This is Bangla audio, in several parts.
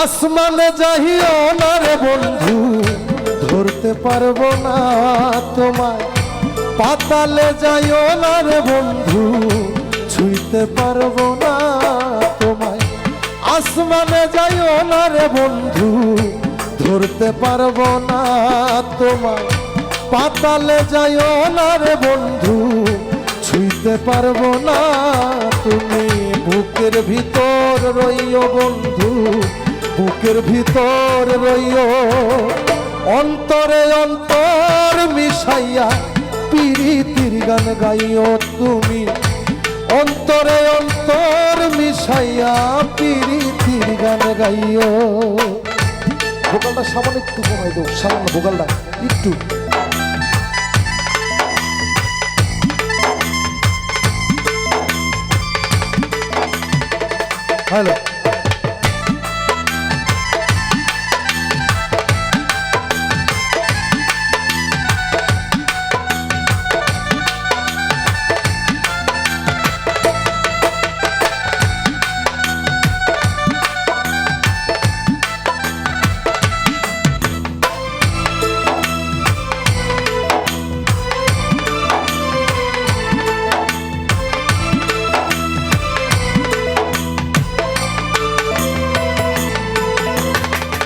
আসমানে যাইও না রে বন্ধু, ধরতে পারব না তোমায়। পাতালে যাইও না রে বন্ধু, ছুঁইতে পারব না তোমায়। আসমানে যাইও না রে বন্ধু, ধরতে পারব না তোমায়। পাতালে যাইও না রে বন্ধু, ছুঁইতে পারব না তুমি। বুকের ভিতর রইও বন্ধু বুকের ভিতর রইও, অন্তরে অন্তর মিশাইয়া পিরিতির গান গাইও তুমি। অন্তরে অন্তর মিশাইয়া পিরিতির গান গাইও। ভোকালটা সামান্য একটু কমাই দেবো সামান্য ভোকালটা একটু। হ্যালো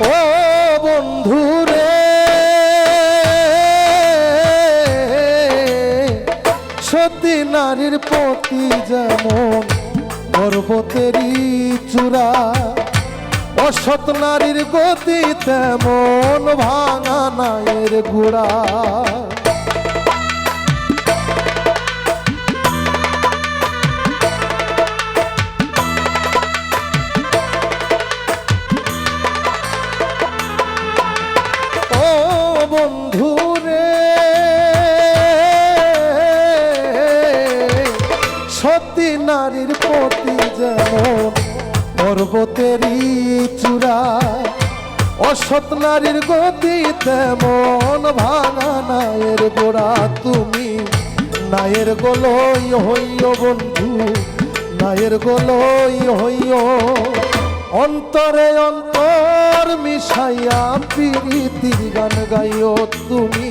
ও বন্ধু রে সতী নারীর প্রতি যেমন পর্বতেরই চূড়া, অসৎ নারীর গতি তেমন ভাঙা নায়ের গুড়া নারীর প্রতি যেমন পর্বতেরই চূড়া অসৎ নারীর গতি তেমন ভাঙা নায়ের গোড়া। তুমি নায়ের গোলই হইও বন্ধু, নায়ের গোলই হইও। অন্তরে অন্তর মিশাইয়া পিরিতির গান গাইও তুমি।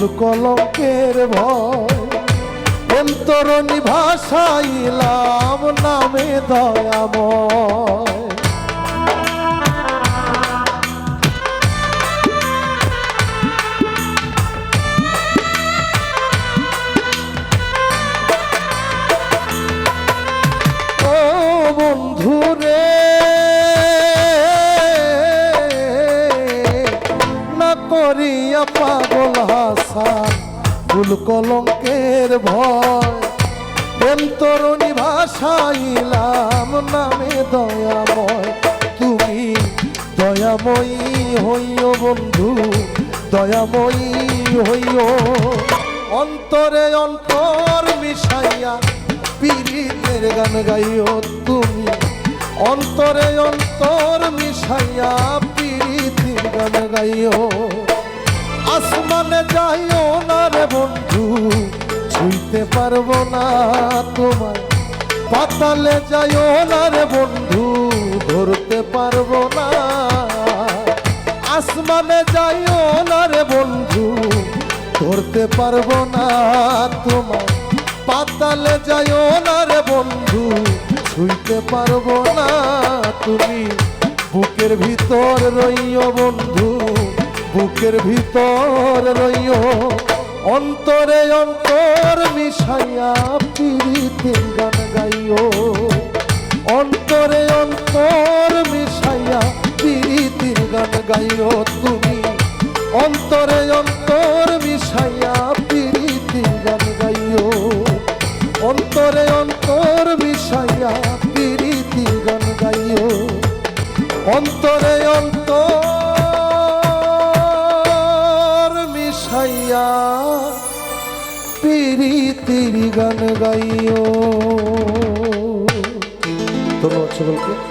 ভুল কলঙ্কের ভয়। অন্তরণী ভাষাইলাম নামে দয়াময়। করিয়া পাগল হাসা ফুল কলঙ্কের ভয়। প্রেম তরুণী ভাষাইলাম নামে দয়াময়। তুমি দয়াময়ী হইও বন্ধু, দয়াময়ী হইও। অন্তরে অন্তর মিশাইয়া পীড়িতের গান গাইও তুমি। অন্তরে অন্তর মিশাইয়া পীড়িতের গান গাইও। আসমানে যাইও না রে বন্ধু, ছুঁইতে পারব না তোমায়। পাতালে যাইও না রে বন্ধু, ধরতে পারব না। আসমানে যাইও না রে বন্ধু, ধরতে পারব না তোমার পাতালে যাইও না রে বন্ধু, ছুঁইতে পারব না তুমি। বুকের ভিতর রইও বন্ধু বুকের ভিতর রইও। অন্তরে অন্তর মিশাইয়া পিড়িতে গান গাইও। মিশাইয়া পিরিতির গান গাইও। ধন্যবাদ সকলকে।